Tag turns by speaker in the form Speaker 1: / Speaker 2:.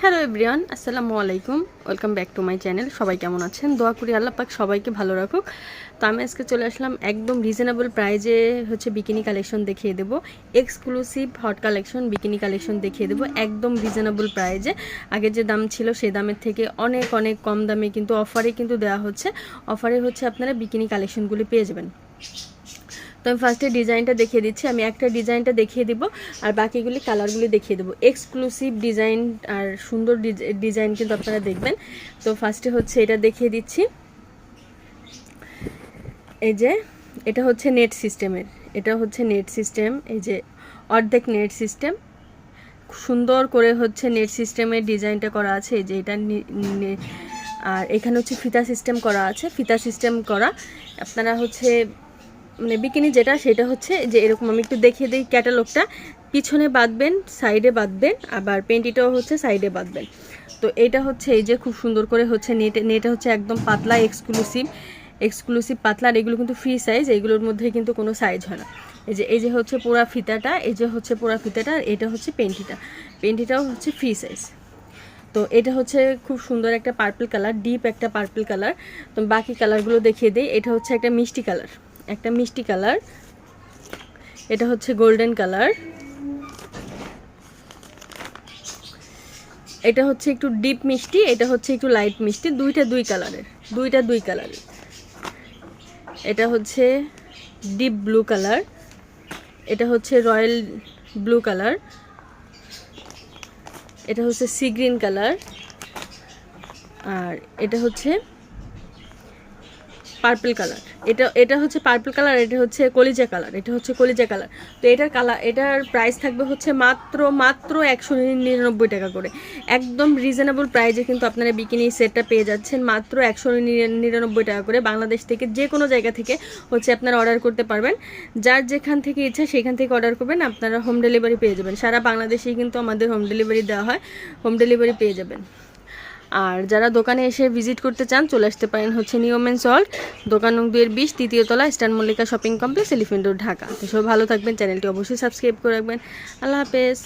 Speaker 1: Hello everyone, আসসালামু আলাইকুম। Welcome back to my channel. সবাই কেমন আছেন? দোয়া করি আল্লাহ পাক সবাইকে ভালো রাখুক। তো আমি আজকে চলে আসলাম একদম রিজনেবল প্রাইজে হচ্ছে বিকিনি কালেকশন দেখিয়ে দেবো। Exclusive hot collection bikini collection দেখিয়ে দেবো একদম রিজনেবল প্রাইজে আগে যে দাম ছিল সেই দামের থেকে অনেক অনেক কম দামে কিন্তু অফারে কিন্তু দেওয়া হচ্ছে। অফারে হচ্ছে আপনারা বিকিনি কালেকশনগুলি পেয়ে যাবেন। তো আমি ফার্স্টে ডিজাইনটা দেখিয়ে দিচ্ছি। আমি একটা ডিজাইনটা দেখিয়ে দিব আর বাকিগুলি কালারগুলি দেখিয়ে দেবো। এক্সক্লুসিভ ডিজাইন আর সুন্দর ডিজাইন কিন্তু আপনারা দেখবেন। তো ফার্স্টে হচ্ছে এটা দেখিয়ে দিচ্ছি। এই যে, এটা হচ্ছে নেট সিস্টেমের এটা হচ্ছে নেট সিস্টেম এই যে অর্ধেক নেট সিস্টেম সুন্দর করে হচ্ছে নেট সিস্টেমের ডিজাইনটা করা আছে। এই যে এটা আর এখানে হচ্ছে ফিতা সিস্টেম করা আছে। ফিতা সিস্টেম করা, আপনারা হচ্ছে মানে বিকিনি যেটা, সেটা হচ্ছে যে এরকম আমি একটু দেখিয়ে দিই ক্যাটালগটা। পিছনে বাঁধবেন, সাইডে বাঁধবেন, আবার পেন্টিটাও হচ্ছে সাইডে বাঁধবেন। তো এটা হচ্ছে এই যে খুব সুন্দর করে হচ্ছে নেটে নেটে হচ্ছে একদম পাতলা এক্সক্লুসিভ এক্সক্লুসিভ পাতলা, আর এগুলো কিন্তু ফ্রি সাইজ এগুলোর মধ্যে কিন্তু কোনো সাইজ হয় না। এই যে এই যে হচ্ছে পোড়া ফিতাটা, এই যে হচ্ছে পোড়া ফিতাটা, আর এটা হচ্ছে পেন্টিটা। পেন্টিটাও হচ্ছে ফ্রি সাইজ তো এটা হচ্ছে খুব সুন্দর একটা পার্পল কালার ডিপ একটা পার্পল কালার তো বাকি কালারগুলো দেখিয়ে দিই, এটা হচ্ছে একটা মিষ্টি কালার একটা মিষ্টি কালার। এটা হচ্ছে গোল্ডেন কালার। এটা হচ্ছে একটু ডিপ মিষ্টি, এটা হচ্ছে একটু লাইট মিষ্টি, দুইটা দুই কালারের, দুইটা দুই কালারের এটা হচ্ছে ডিপ ব্লু কালার, এটা হচ্ছে রয়্যাল ব্লু কালার, এটা হচ্ছে সি গ্রিন কালার, আর এটা হচ্ছে পার্পল কালার এটা এটা হচ্ছে পার্পল কালার এটা হচ্ছে কলিজা কালার এটা হচ্ছে কলিজা কালার তো এটার কালার এটার প্রাইস থাকবে হচ্ছে মাত্র মাত্র একশো নিরানব্বই টাকা করে। একদম রিজনেবল প্রাইজে কিন্তু আপনারা বিকিনি সেটটা পেয়ে যাচ্ছেন মাত্র একশো নিরানব্বই টাকা করে। বাংলাদেশ থেকে যে কোনো জায়গা থেকে হচ্ছে আপনারা অর্ডার করতে পারবেন। যার যেখান থেকে ইচ্ছা সেখান থেকে অর্ডার করবেন, আপনারা হোম ডেলিভারি পেয়ে যাবেন। সারা বাংলাদেশেই কিন্তু আমাদের হোম ডেলিভারি দেওয়া হয় হোম ডেলিভারি পেয়ে যাবেন। আর যারা দোকানে এসে ভিজিট করতে চান, চলে আসতে পারেন হচ্ছে নিউমেন সল্ট দোকান নং দুয়ের বিশ, তৃতীয় তলা স্টান Mallika Shopping Complex Elephant Road Dhaka. তো সব ভালো থাকবেন চ্যানেলটি অবশ্যই সাবস্ক্রাইব করে রাখবেন। আল্লাহ হাফেজ।